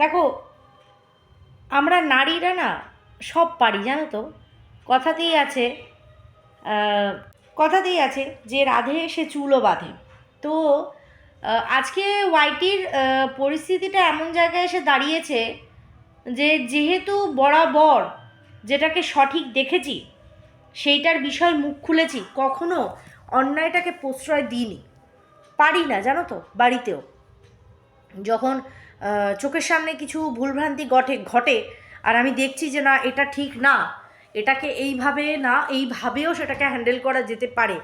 দেখো, আমরা নারীরা না সব পারি, জানো তো? কথাতেই আছে কথাতেই আছে যে রাধে সে চুলও বাঁধে। তো আজকে ওয়াইটির পরিস্থিতিটা এমন জায়গায় এসে দাঁড়িয়েছে যে যেহেতু বরাবর যেটাকে সঠিক দেখেছি, সেইটার বিষয় মুখ খুলেছি, কখনো অন্যায়টাকে প্রশ্রয় দিইনি। পারি না, জানো তো? বাড়িতেও। যখন চোখের সামনে কিছু ভুলভ্রান্তি ঘটে ঘটে, আর আমি দেখছি যে না, এটা ঠিক না। এটাকে এইভাবে না, এইভাবেও সেটাকে হ্যান্ডেল করা যেতে পারে।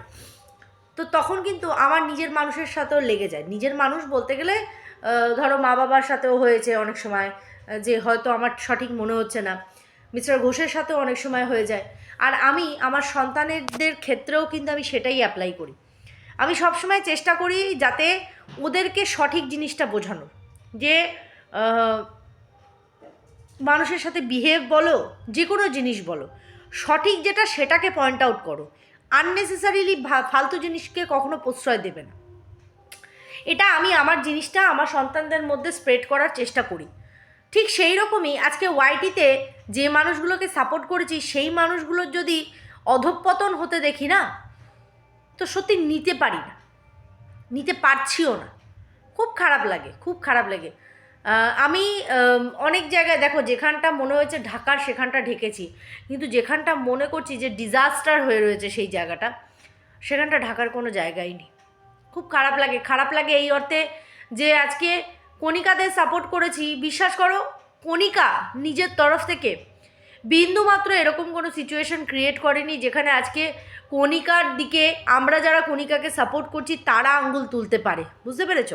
তো তখন কিন্তু আমার নিজের মানুষের সাথেও লেগে যায়। নিজের মানুষ বলতে গেলে ধরো মা বাবার সাথেও হয়েছে অনেক সময়, যে হয়তো আমার সঠিক মনে হচ্ছে না। মিস্টার ঘোষের সাথেও অনেক সময় হয়ে যায়। আর আমি আমার সন্তানেরদের ক্ষেত্রেও কিন্তু আমি সেটাই অ্যাপ্লাই করি। আমি সবসময় চেষ্টা করি যাতে ওদেরকে সঠিক জিনিসটা বোঝানো যে মানুষের সাথে বিহেভ বলো যে কোনো জিনিস বলো, সঠিক যেটা সেটাকে পয়েন্ট আউট করো। আননেসেসারিলি ফালতু জিনিসকে কখনো প্রশ্রয় দেবে না। এটা আমি আমার জিনিসটা আমার সন্তানদের মধ্যে স্প্রেড করার চেষ্টা করি। ঠিক সেই রকমই আজকে ওয়াইটিতে যে মানুষগুলোকে সাপোর্ট করেছি, সেই মানুষগুলোর যদি অধঃপতন হতে দেখি না, তো সত্যি নিতে পারি না। নিতে পারছিও না। খুব খারাপ লাগে, খুব খারাপ লাগে। আমি অনেক জায়গায় দেখো যেখানটা মনে হয়েছে ঢাকার সেখানটা ঢেকেছি, কিন্তু যেখানটা মনে করছি যে ডিজাস্টার হয়ে রয়েছে সেই জায়গাটা, সেখানটা ঢাকার কোনো জায়গাই নেই। খুব খারাপ লাগে খারাপ লাগে এই অর্থে যে আজকে কণিকাদের সাপোর্ট করেছি, বিশ্বাস করো, কণিকা নিজের তরফ থেকে বিন্দু মাত্র এরকম কোনো সিচুয়েশন ক্রিয়েট করেনি যেখানে আজকে কণিকার দিকে আমরা যারা কণিকাকে সাপোর্ট করছি তারা আঙ্গুল তুলতে পারে, বুঝতে পেরেছ?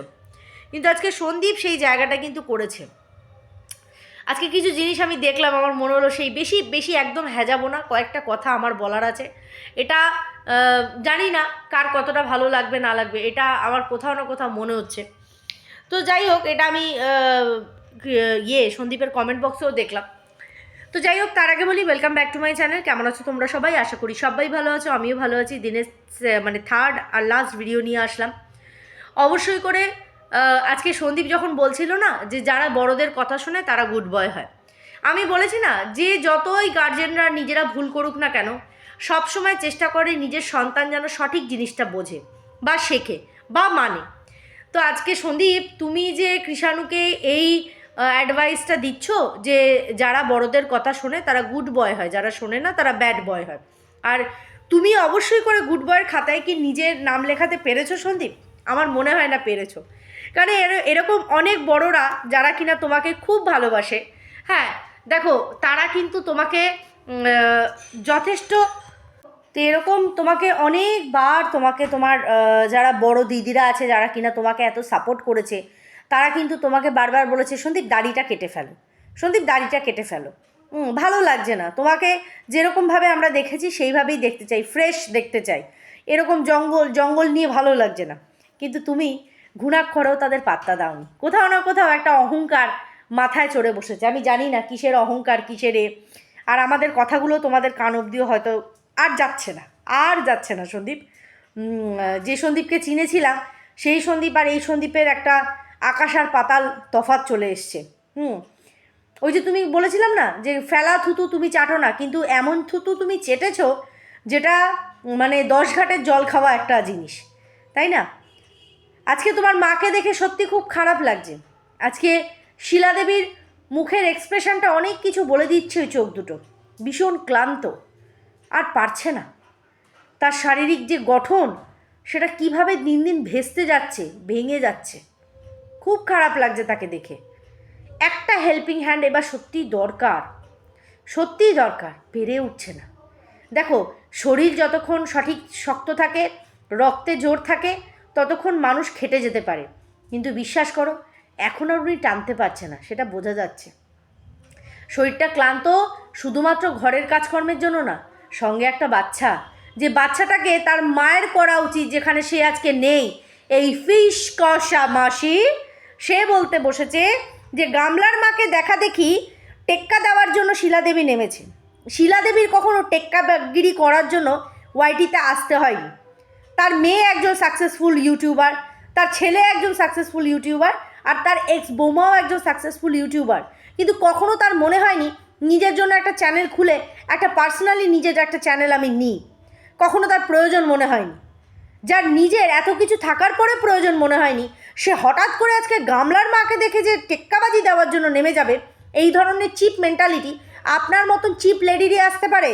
কিন্তু আজকে সন্দীপ সেই জায়গাটা কিন্তু করেছে। আজকে কিছু জিনিস আমি দেখলাম, আমার মনে হলো সেই বেশি বেশি একদম হ্যাজাবো না, কয়েকটা কথা আমার বলার আছে। এটা জানি না কার কতটা ভালো লাগবে, না লাগবে, এটা আমার কোথাও না কোথাও মনে হচ্ছে। তো যাই হোক, এটা আমি ইয়ে সন্দীপের কমেন্ট বক্সেও দেখলাম। তো যাই হোক, তার আগে বলি welcome back to my channel কেমন আছো তোমরা সবাই? আশা করি সবাই ভালো আছো, আমিও ভালো আছি। দিনের মানে থার্ড আর লাস্ট ভিডিও নিয়ে আসলাম। অবশ্যই করে আজকে সন্দীপ যখন বলছিল না যে যারা বড়দের কথা শোনে তারা গুড বয় হয়, আমি বলেছি না যে যতই গার্জেনরা নিজেরা ভুল করুক না কেন, সব সময় চেষ্টা করে নিজের সন্তান যেন সঠিক জিনিসটা বোঝে বা শেখে বা মানে। তো আজকে সন্দীপ, তুমি যে কৃষাণুকে এই অ্যাডভাইসটা দিচ্ছ যে যারা বড়দের কথা শোনে তারা গুড বয় হয়, যারা শোনে না তারা ব্যাড বয় হয়। আর তুমি অবশ্যই করে গুড বয়ের খাতায় কি নিজের নাম লেখাতে পেরেছ সন্দীপ? আমার মনে হয় না পেরেছ। কারণ এর- এরকম অনেক বড়রা যারা কিনা তোমাকে খুব ভালোবাসে। হ্যাঁ দেখো, তারা কিন্তু তোমাকে যথেষ্ট এরকম তোমাকে অনেকবার তোমাকে তোমার যারা বড় দিদিরা আছে, যারা কিনা তোমাকে এত সাপোর্ট করেছে, তারা কিন্তু তোমাকে বারবার বলেছে, সন্দীপ, দাড়িটা কেটে ফেলো। সন্দীপ, দাড়িটা কেটে ফেলো। ভালো লাগছে না। তোমাকে যেরকমভাবে আমরা দেখেছি, সেইভাবেই দেখতে চাই ফ্রেশ দেখতে চাই। এরকম জঙ্গল জঙ্গল নিয়ে ভালো লাগছে না। কিন্তু তুমি ঘুণাক্ষরেও তাদের পাত্তা দাওনি। কোথাও না কোথাও একটা অহংকার মাথায় চড়ে বসেছে। আমি জানি না কিসের অহংকার, কিসের এ। আর আমাদের কথাগুলো তোমাদের কান অবধিও হয়তো আর যাচ্ছে না, আর যাচ্ছে না সন্দীপ। যে সন্দীপকে চিনেছিলাম, সেই সন্দীপ আর এই সন্দীপের একটা আকাশ আর পাতাল তফাৎ চলে এসছে। হুম। ওই যে তুমি বলেছিলাম না যে ফেলা থুতু তুমি চাটো না, কিন্তু এমন থুতু তুমি চেটেছো যেটা মানে দশ ঘাটের জল খাওয়া একটা জিনিস, তাই না? আজকে তোমার মাকে দেখে সত্যি খুব খারাপ লাগছে। আজকে শিলাদেবীর মুখের এক্সপ্রেশনটা অনেক কিছু বলে দিচ্ছে ওই চোখ দুটো। ভীষণ ক্লান্ত। আর পারছে না। তার শারীরিক যে গঠন, সেটা কীভাবে দিন দিন ভেস্তে যাচ্ছে, ভেঙে যাচ্ছে। খুব খারাপ লাগছে তাকে দেখে। একটা হেল্পিং হ্যান্ড এবার সত্যিই দরকার। সত্যিই দরকার, পেরে উঠছে না। দেখো, শরীর যতক্ষণ সঠিক, শক্ত থাকে, রক্তে জোর থাকে ততক্ষণ মানুষ খেটে যেতে পারে। কিন্তু বিশ্বাস করো, এখন আর উনি টানতে পারছে না, সেটা বোঝা যাচ্ছে। শরীরটা ক্লান্ত শুধুমাত্র ঘরের কাজকর্মের জন্য না, সঙ্গে একটা বাচ্চা। যে বাচ্চাটাকে তার মায়ের করা উচিত, যেখানে সে আজকে নেই। এই ফিস কষা মাসি, সে বলতে বসেছে যে গামলার মাকে দেখা দেখি টেক্কা দেওয়ার জন্য শিলাদেবী নেমেছে। শিলাদেবীর কখনো টেক্কাগিরি করার জন্য ওয়াইটিতে আসতে হয়নি। তার মেয়ে একজন সাকসেসফুল ইউটিউবার তার ছেলে একজন সাকসেসফুল ইউটিউবার আর তার এক্স বোমাও একজন সাকসেসফুল ইউটিউবার কিন্তু কখনও তার মনে হয়নি নিজের জন্য একটা চ্যানেল খুলে একটা পার্সোনালি নিজের একটা চ্যানেল আমি নিই। কখনো তার প্রয়োজন মনে হয়নি। যার নিজের এত কিছু থাকার পরে প্রয়োজন মনে হয়নি, সে হঠাৎ করে আজকে গামলার মাকে দেখে যে টেক্কাবাজি দেওয়ার জন্য নেমে যাবে, এই ধরনের চিপ মেন্টালিটি আপনার মতন চিপ লেডিরই আসতে পারে?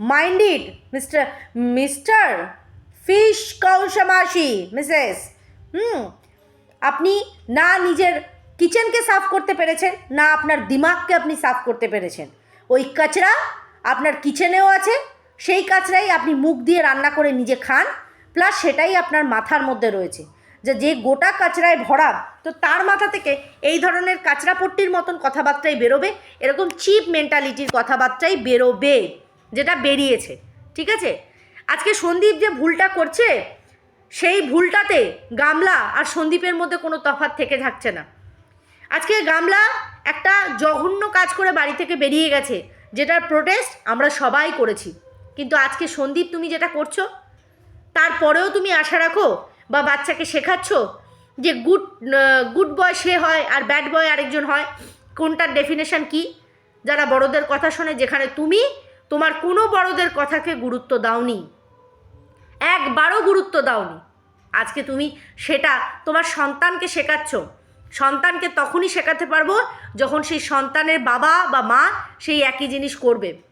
মাইন্ডেড মিস্টার মিস্টার ফিশ কৌশমাসি মিসেস। হুম, আপনি না নিজের কিচেনকে সাফ করতে পেরেছেন, না আপনার দিমাগকে আপনি সাফ করতে পেরেছেন। ওই কাচরা আপনার কিচেনেও আছে, সেই কাচরাই আপনি মুখ দিয়ে রান্না করে নিজে খান, প্লাস সেটাই আপনার মাথার মধ্যে রয়েছে। যে যে গোটা কাচরায় ভরা, তো তার মাথা থেকে এই ধরনের কাচরাপট্টির মতন কথাবার্তাই বেরোবে, এরকম চিপ মেন্টালিটির কথাবার্তাই বেরোবে, যেটা বেরিয়েছে, ঠিক আছে? আজকে সন্দীপ যে ভুলটা করছে, সেই ভুলটাতে গামলা আর সন্দীপের মধ্যে কোনো তফাৎ থেকে থাকছে না। আজকে গামলা একটা জঘন্য কাজ করে বাড়ি থেকে বেরিয়ে গেছে, যেটার প্রোটেস্ট আমরা সবাই করেছি। কিন্তু আজকে সন্দীপ তুমি যেটা করছ, তারপরেও তুমি আশা রাখো বা বাচ্চাকে শেখাচ্ছ যে গুড গুড বয় সে হয় আর ব্যাড বয় আরেকজন হয়। কোনটার ডেফিনেশন কি? যারা বড়দের কথা শোনে, যেখানে তুমি তোমার কোনো বড়দের কথাকে গুরুত্ব দাওনি। একবারও গুরুত্ব দাওনি। আজকে তুমি সেটা, তোমার সন্তানকে শেখাচ্ছ। সন্তানকে তখনই শেখাতে পারব যখন সেই সন্তানের বাবা বা মা সেই একই জিনিস করবে।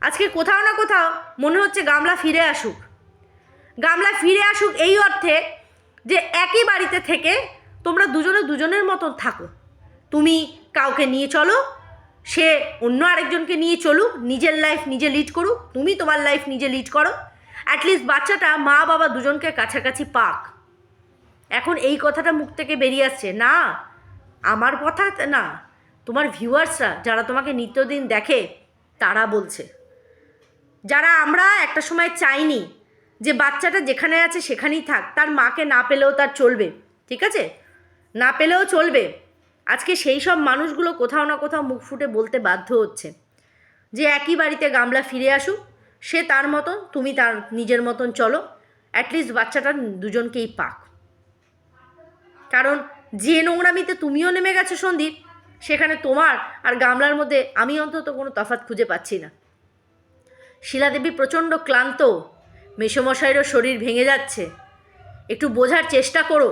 আজকে কোথাও না কোথাও মনে হচ্ছে গামলা ফিরে আসুক। গামলা ফিরে আসুক এই অর্থে যে একই বাড়িতে থেকে তোমরা দুজনে দুজনের মতন থাকো। তুমি কাউকে নিয়ে চলো সে অন্য আরেকজনকে নিয়ে চলুক, নিজের লাইফ নিজে লিড করুক, তুমি তোমার লাইফ নিজে লিড করো। অ্যাটলিস্ট বাচ্চাটা মা বাবা দুজনকে কাছাকাছি পাক। এখন এই কথাটা মুখ থেকে বেরিয়ে আসছে, না, আমার কথা না, তোমার ভিউয়ার্সরা যারা তোমাকে নিত্যদিন দেখে, তারা বলছে। যারা আমরা একটা সময় চাইনি যে বাচ্চাটা যেখানে আছে সেখানেই থাক, তার মাকে না পেলেও তার চলবে, ঠিক আছে? না পেলেও চলবে। আজকে সেই সব মানুষগুলো কোথাও না কোথাও মুখ ফুটে বলতে বাধ্য হচ্ছে। যে একই বাড়িতে গামলা ফিরে আসুক, সে তার মতন, তুমি তার নিজের মতন চলো অ্যাটলিস্ট বাচ্চাটা দুজনকেই পাক। কারণ যে নোংরামিতে তুমিও নেমে গেছো সন্দীপ, সেখানে তোমার আর গামলার মধ্যে আমি অন্তত কোনো তফাৎ খুঁজে পাচ্ছি না। শিলাদেবী প্রচণ্ড ক্লান্ত, মেসমশাইরও শরীর ভেঙে যাচ্ছে। একটু বোঝার চেষ্টা করো,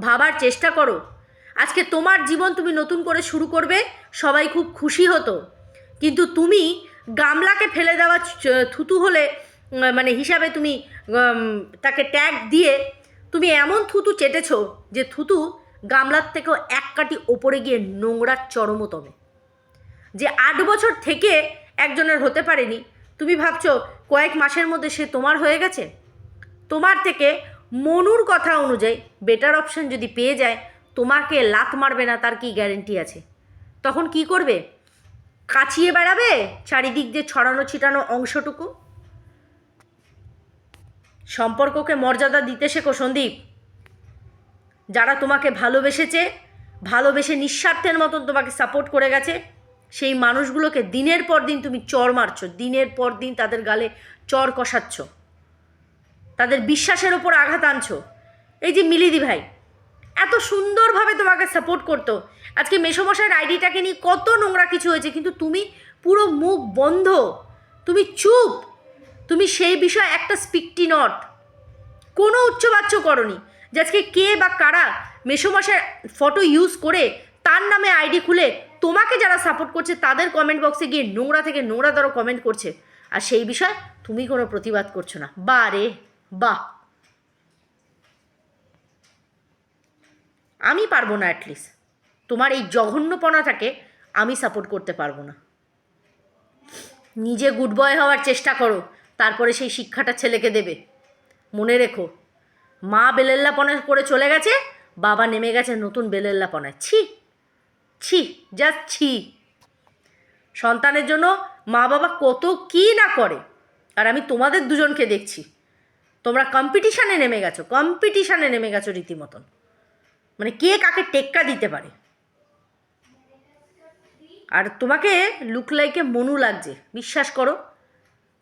ভাবার চেষ্টা করো আজকে তোমার জীবন তুমি নতুন করে শুরু করবে, সবাই খুব খুশি হতো। কিন্তু তুমি গামলাকে ফেলে দেওয়া থুতু হলে মানে হিসাবে তুমি তাকে ট্যাগ দিয়ে তুমি এমন থুতু চেটেছো যে থুতু গামলার থেকেও এক কাটি ওপরে গিয়ে নোংরার চরমতমে। যে আট বছর থেকে একজনের হতে পারেনি, তুমি ভাবছ কয়েক মাসের মধ্যে সে তোমার হয়ে গেছে? তোমার থেকে মনুর কথা অনুযায়ী বেটার অপশন যদি পেয়ে যায় তোমাকে লাত মারবে না, তার কি গ্যারেন্টি আছে? তখন কি করবে? কাছিয়ে বেড়াবে? চারিদিক দিয়ে ছড়ানো ছিটানো অংশটুকু? সম্পর্ককে মর্যাদা দিতে শেখো সন্দীপ। যারা তোমাকে ভালোবেসেছে, ভালোবেসে নিঃস্বার্থের মতন তোমাকে সাপোর্ট করে গেছে, সেই মানুষগুলোকে দিনের পর দিন তুমি চর মারছো, দিনের পর দিন তাদের গালে চর কষাচ্ছ। তাদের বিশ্বাসের ওপর আঘাত আনছো। এই যে মিলিদি ভাই এত সুন্দরভাবে তোমাকে সাপোর্ট করতো। আজকে মেসমশাইয়ের আইডিটাকে নিয়ে কত নোংরা কিছু হয়েছে, কিন্তু তুমি পুরো মুখ বন্ধ। তুমি চুপ। তুমি সেই বিষয়ে একটা স্পিকটি নট কোনো উচ্চবাচ্য করনি। যে আজকে কে বা কারা মেসোমশাই ফটো ইউজ করে তার নামে আইডি খুলে তোমাকে যারা সাপোর্ট করছে, তাদের কমেন্ট বক্সে গিয়ে নোংরা থেকে নোংরা দরও কমেন্ট করছে। আর সেই বিষয়ে তুমি কোনো প্রতিবাদ করছ না। বা রে, বাহ। আমি পারব না অ্যাটলিস্ট তোমার এই জঘন্যপনাটাকে আমি সাপোর্ট করতে পারব না। নিজে গুড বয় হওয়ার চেষ্টা করো, তারপরে সেই শিক্ষাটা ছেলেকে দেবে। মনে রেখো, মা বেলেল্লাপনা করে চলে গেছে, বাবা নেমে গেছে নতুন বেলেল্লাপনায়। ছি ছি জাস্ট ছি। সন্তানের জন্য মা বাবা কত কী না করে, আর আমি তোমাদের দুজনকে দেখছি। তোমরা কম্পিটিশানে নেমে গেছো কম্পিটিশানে নেমে গেছো রীতিমতন। মানে কে কাকে টেক্কা দিতে পারে? আর তোমাকে লুক লাইকে মনু লাগছে, বিশ্বাস করো।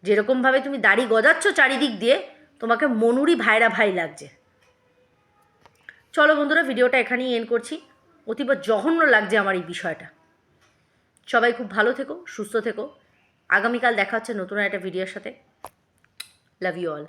যেরকমভাবে তুমি দাড়ি গজাচ্ছ চারিদিক দিয়ে, তোমাকে মনুরই ভাইরা ভাই লাগছে। চলো বন্ধুরা, ভিডিওটা এখানেই এন্ড করছি। অতীব জঘন্য লাগছে আমার এই বিষয়টা। সবাই খুব ভালো থেকো, সুস্থ থেকো। আগামীকাল দেখা হচ্ছে নতুন একটা ভিডিওর সাথে। Love you all